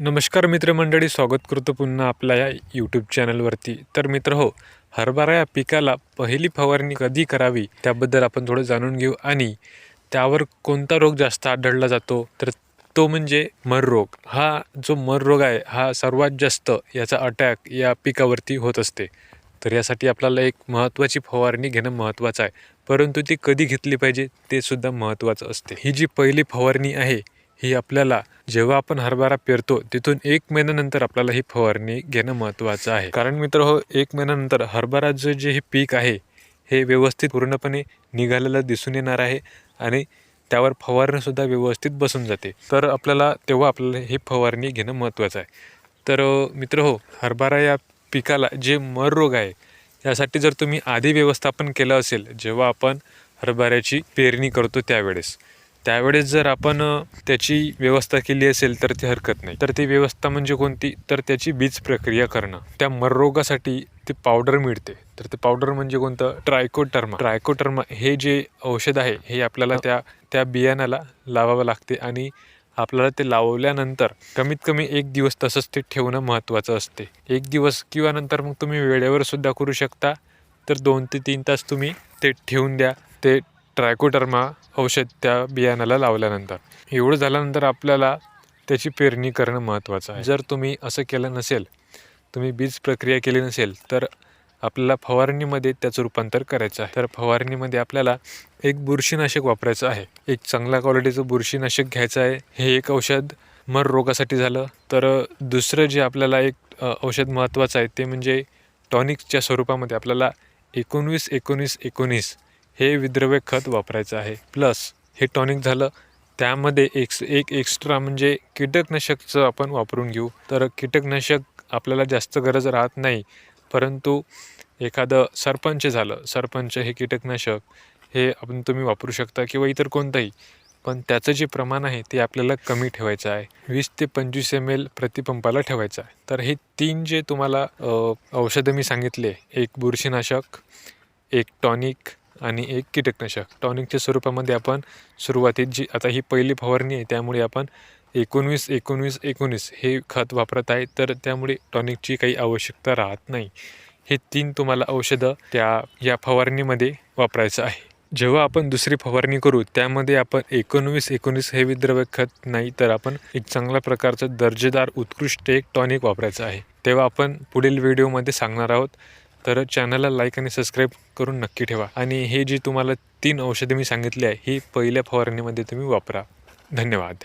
नमस्कार मित्रमंडळी स्वागत करतो पुन्हा आपल्या या यूट्यूब चॅनलवरती तर मित्र हो हरभरा या पिकाला पहिली फवारणी कधी करावी? त्याबद्दल आपण थोडं जाणून घेऊ आणि त्यावर कोणता रोग जास्त आढळला जातो? तर तो म्हणजे मर रोग. हा जो मर रोग आहे हा सर्वात जास्त याचा अटॅक या पिकावरती होत असते. तर यासाठी आपल्याला एक महत्त्वाची फवारणी घेणं महत्त्वाचं आहे. परंतु ती कधी घेतली पाहिजे ते सुद्धा महत्त्वाचं असते. ही जी पहिली फवारणी आहे ही आपल्याला जेव्हा आपण हरभरा पेरतो तिथून एक महिन्यानंतर आपल्याला ही फवारणी घेणं महत्त्वाचं आहे. कारण मित्र हो एक महिन्यानंतर हरभराचं जे हे पीक आहे हे व्यवस्थित पूर्णपणे निघालेलं दिसून येणार आहे आणि त्यावर फवारणीसुद्धा व्यवस्थित बसून जाते. तर आपल्याला तेव्हा आपल्याला ही फवारणी घेणं महत्त्वाचं आहे. तर मित्र हो हरभरा या पिकाला जे मर रोग आहे यासाठी जर तुम्ही आधी व्यवस्थापन केलं असेल जेव्हा आपण हरभऱ्याची पेरणी करतो त्यावेळेस त्यावेळेस जर आपण त्याची व्यवस्था केली असेल तर ती हरकत नाही. तर ती व्यवस्था म्हणजे कोणती? तर त्याची बीज प्रक्रिया करणं. त्या मररोगासाठी ते पावडर मिळते. तर ते पावडर म्हणजे कोणतं? ट्रायकोटर्मा. ट्रायकोटर्मा हे जे औषध आहे हे आपल्याला त्या त्या बियाण्याला लावावं लागते आणि आपल्याला ते लावल्यानंतर कमीत कमी एक दिवस तसंच ते ठेवणं महत्त्वाचं असते. एक दिवस किंवा नंतर मग तुम्ही वेळेवर सुद्धा करू शकता. तर दोन ते तीन तास तुम्ही ते ठेवून द्या. ते ट्रायकोटर्मा औषध त्या बियाण्याला लावल्यानंतर. एवढं झाल्यानंतर आपल्याला त्याची पेरणी करणं महत्त्वाचं आहे. जर तुम्ही असं केलं नसेल तुम्ही बीज प्रक्रिया केली नसेल तर आपल्याला फवारणीमध्ये त्याचं रूपांतर करायचं आहे. तर फवारणीमध्ये आपल्याला एक बुरशीनाशक वापरायचं आहे. एक चांगल्या क्वालिटीचं बुरशीनाशक घ्यायचं आहे. हे एक औषध मर रोगासाठी झालं. तर दुसरं जे आपल्याला एक औषध महत्त्वाचं आहे ते म्हणजे टॉनिक्सच्या स्वरूपामध्ये आपल्याला एकोणवीस एकोणीस एकोणीस हे विद्रव्य खत वापरायचं आहे. प्लस हे टॉनिक झालं त्यामध्ये एक्स एक एक्स्ट्रा म्हणजे कीटकनाशकचं आपण वापरून घेऊ. तर कीटकनाशक आपल्याला जास्त गरज राहत नाही. परंतु एखादं सरपंच झालं सरपंच हे कीटकनाशक हे आपण तुम्ही वापरू शकता किंवा इतर कोणतंही. पण त्याचं जे प्रमाण आहे ते आपल्याला कमी ठेवायचं आहे. वीस ते पंचवीस एम एल प्रतिपंपाला ठेवायचं आहे. तर हे तीन जे तुम्हाला औषधं मी सांगितले एक बुरशीनाशक एक टॉनिक आणि एक कीटकनाशक. टॉनिकच्या स्वरूपामध्ये आपण सुरुवातीत जी आता ही पहिली फवारणी आहे त्यामुळे आपण एकोणवीस एकोणवीस एकोणीस हे खत वापरत आहे तर त्यामुळे टॉनिकची काही आवश्यकता राहत नाही. हे तीन तुम्हाला औषधं त्या या फवारणीमध्ये वापरायचं आहे. जेव्हा आपण दुसरी फवारणी करू त्यामध्ये आपण एकोणवीस एकोणीस हे विद्रव्य खत नाही तर आपण एक चांगल्या प्रकारचं दर्जेदार उत्कृष्ट एक टॉनिक वापरायचं आहे. तेव्हा आपण पुढील व्हिडिओमध्ये सांगणार आहोत. तर चॅनलला लाईक आणि सबस्क्राईब करून नक्की ठेवा. आणि हे जी तुम्हाला तीन औषधे मी सांगितली आहे ही पहिल्या फवारणीमध्ये तुम्ही वापरा. धन्यवाद.